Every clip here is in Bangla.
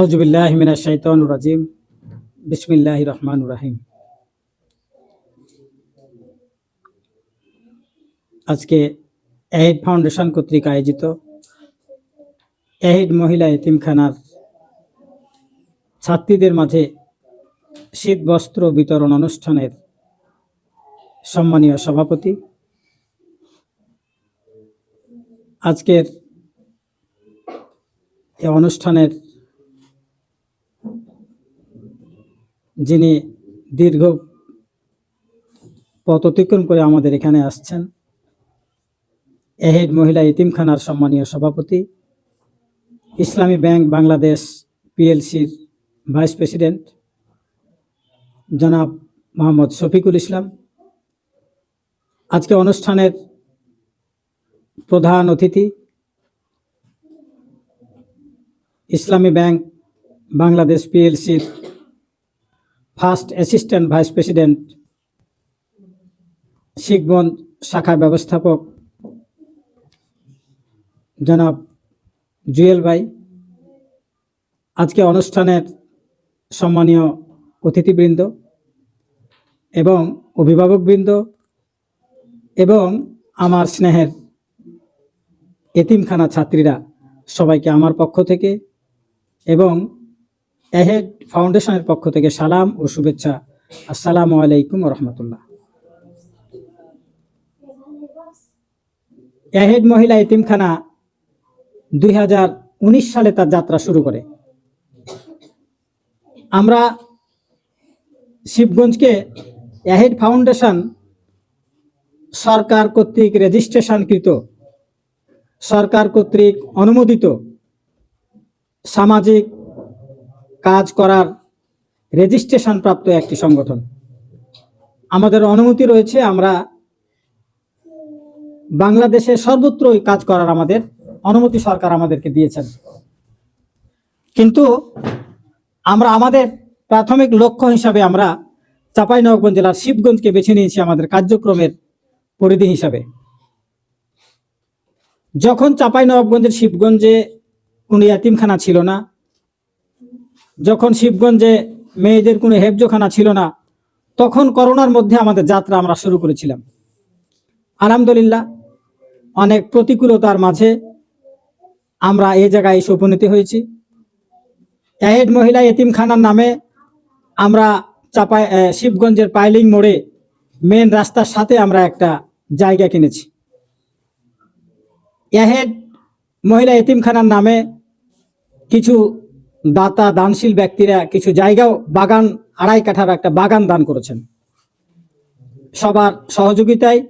আউজুবিল্লাহ মিনা শাইতান রাজিম। বিসমিল্লাহ রহমান রাহিম। আজকে এহিড ফাউন্ডেশন কর্তৃক আয়োজিত এহিড মহিলা এতিমখানার ছাত্রীদের মাঝে শীত বস্ত্র বিতরণ অনুষ্ঠানের সম্মানীয় সভাপতি। আজকের এই অনুষ্ঠানের যিনি দীর্ঘ পথ অতিক্রম করে আমাদের এখানে আসছেন। এহেড মহিলা ইতিমখানার সম্মানীয় সভাপতি, ইসলামী ব্যাংক বাংলাদেশ পিএলসির ভাইস প্রেসিডেন্ট জনাব মোহাম্মদ শফিকুল ইসলাম। আজকে অনুষ্ঠানের প্রধান অতিথি Islami bank Bangladesh পিএলসির first assistant vice president Sikhganj শাখা ব্যবস্থাপক জনাব জুয়েল ভাই। আজকে অনুষ্ঠানের সম্মানীয় অতিথিবৃন্দ এবং অভিভাবকবৃন্দ এবং আমার স্নেহের এতিমখানা ছাত্রীরা সবাইকে আমার পক্ষ থেকে এবং এহেড ফাউন্ডেশনের পক্ষ থেকে সালাম ও শুভেচ্ছা। আসসালামু আলাইকুম রহমতুল্লাহ। এহেড মহিলা এতিমখানা দুই সালে তার যাত্রা শুরু করে। আমরা শিবগঞ্জকে এহেড ফাউন্ডেশন সরকার কর্তৃক রেজিস্ট্রেশনকৃত, সরকার কর্তৃক অনুমোদিত সামাজিক কাজ করার রেজিস্ট্রেশন প্রাপ্ত একটি সংগঠন। আমাদের অনুমতি রয়েছে আমরা বাংলাদেশে সর্বত্রই কাজ করার আমাদের অনুমতি সরকার আমাদেরকে দিয়েছেন। কিন্তু আমরা আমাদের প্রাথমিক লক্ষ্য হিসাবে আমরা চাঁপাইনবাবগঞ্জ জেলার শিবগঞ্জকে বেছে নিয়েছি আমাদের কার্যক্রমের পরিধি হিসাবে। যখন চাঁপাইনবাবগঞ্জের শিবগঞ্জে কোনো ইয়াতিমখানা ছিল না যখন শিবগঞ্জে মেয়েদের কোনো হেফজোখানা ছিল না, তখন করোনার মধ্যে আমাদের যাত্রা আমরা শুরু করেছিলাম। আলহামদুলিল্লাহ, অনেক প্রতিকূলতার মাঝে আমরা এই জায়গায় এসে উপনীত হয়েছি। এহেড মহিলা এতিমখানার নামে আমরা চাপাই শিবগঞ্জের পাইলিং মোড়ে মেন রাস্তার সাথে আমরা একটা জায়গা কিনেছি। এহেড মহিলা এতিমখানার নামে কিছু দাতা, দানশীল ব্যক্তিরা কিছু জায়গাও বাগান, আড়াই কাঠার একটা বাগান দান করেছেন। সবার সহযোগিতায়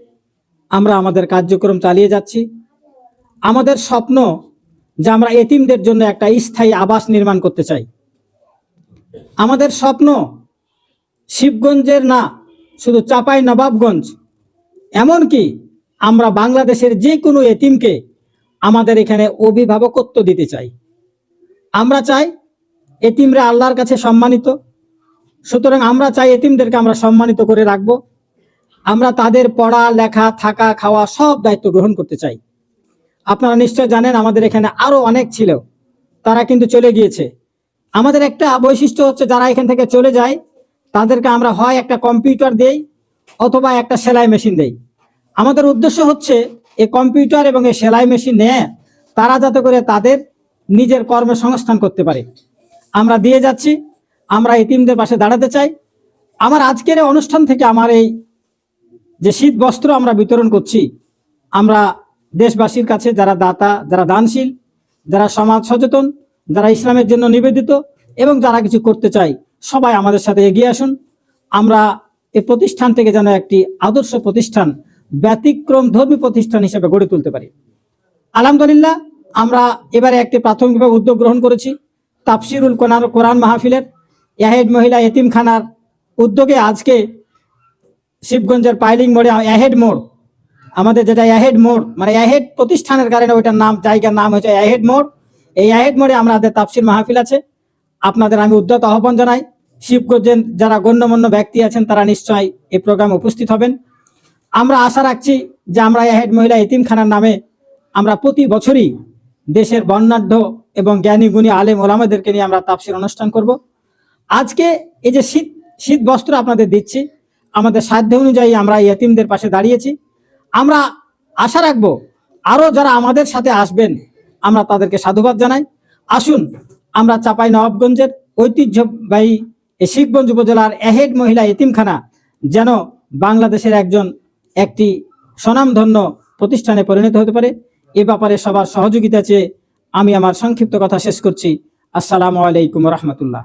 আমরা আমাদের কার্যক্রম চালিয়ে যাচ্ছি। আমাদের স্বপ্ন যে আমরা এতিমদের জন্য একটা স্থায়ী আবাস নির্মাণ করতে চাই। আমাদের স্বপ্ন শিবগঞ্জের না, শুধু চাপাই নবাবগঞ্জ, এমনকি আমরা বাংলাদেশের যে কোনো এতিমকে আমাদের এখানে অভিভাবকত্ব দিতে চাই। আমরা চাই এতিমরা আল্লাহর কাছে সম্মানিত। সুতরাং আমরা চাই এতিমদেরকে আমরা সম্মানিত করে রাখব। আমরা তাদের পড়া, লেখা, থাকা, খাওয়া সব দায়িত্ব গ্রহণ করতে চাই। আপনারা নিশ্চয় জানেন আমাদের এখানে আরও অনেক ছিল। তারা কিন্তু চলে গিয়েছে। আমাদের একটা বৈশিষ্ট্য হচ্ছে যারা এখান থেকে চলে যায়, তাদেরকে আমরা হয় একটা কম্পিউটার দেই অথবা একটা সেলাই মেশিন দেই। আমাদের উদ্দেশ্য হচ্ছে এই কম্পিউটার এবং এই সেলাই মেশিন নিয়ে তারা যাতে করে তাদের নিজের কর্মসংস্থান করতে পারে। আমরা দিয়ে যাচ্ছি, আমরা এতিমদের পাশে দাঁড়াতে চাই। আমার আজকের অনুষ্ঠান থেকে আমার এই যে শীত বস্ত্র আমরা বিতরণ করছি, আমরা দেশবাসীর কাছে যারা দাতা, যারা দানশীল, যারা সমাজ সচেতন, যারা ইসলামের জন্য নিবেদিত এবং যারা কিছু করতে চাই সবাই আমাদের সাথে এগিয়ে আসুন। আমরা এ প্রতিষ্ঠান থেকে যেন একটি আদর্শ প্রতিষ্ঠান, ব্যতিক্রম ধর্মী প্রতিষ্ঠান হিসেবে গড়ে তুলতে পারি। আলহামদুলিল্লাহ, আমরা এবারে একটি প্রাথমিকভাবে উদ্যোগ গ্রহণ করেছি। তাফসিরুল কোরআন কোরআন মাহফিলের এহেড মহিলা এতিমখানার উদ্যোগে আজকে শিবগঞ্জের পাইলিং মোড়ে এহেড মোড়, আমাদের যেটা অ্যাহেড মোড় মানে এহেড প্রতিষ্ঠানের কারণে ওইটার নাম, জায়গার নাম হচ্ছে এহেড মোড়। এই অ্যাহেড মোড়ে আমাদের তাফসির মাহফিল আছে। আপনাদের আমি উদ্যত আহ্বান জানাই, শিবগঞ্জের যারা গণ্যমান্য ব্যক্তি আছেন তারা নিশ্চয়ই এই প্রোগ্রামে উপস্থিত হবেন। আমরা আশা রাখছি যে আমরা অ্যাহেড মহিলা এতিমখানার নামে আমরা প্রতি বছরই দেশের বর্ণাঢ্য এবং জ্ঞানী, গুণী, আলেম, ওলামাদেরকে নিয়ে আমরা তাফসির অনুষ্ঠান করব। আজকে এই যে শীত শীত বস্ত্র আপনাদের দিচ্ছি, আমাদের সাধ্য অনুযায়ী আমরা এই এতিমদের পাশে দাঁড়িয়েছি। আমরা আশা রাখব আরও যারা আমাদের সাথে আসবেন, আমরা তাদেরকে সাধুবাদ জানাই। আসুন, আমরা চাপাই নবাবগঞ্জের ঐতিহ্যবাহী এই শিখগঞ্জ উপজেলার এহেড মহিলা এতিমখানা যেন বাংলাদেশের একজন, একটি স্বনামধন্য প্রতিষ্ঠানে পরিণত হতে পারে। এ ব্যাপারে সবার সহযোগিতা চেয়ে আমি আমার সংক্ষিপ্ত কথা শেষ করছি। আসসালামু আলাইকুম রহমতুল্লাহ।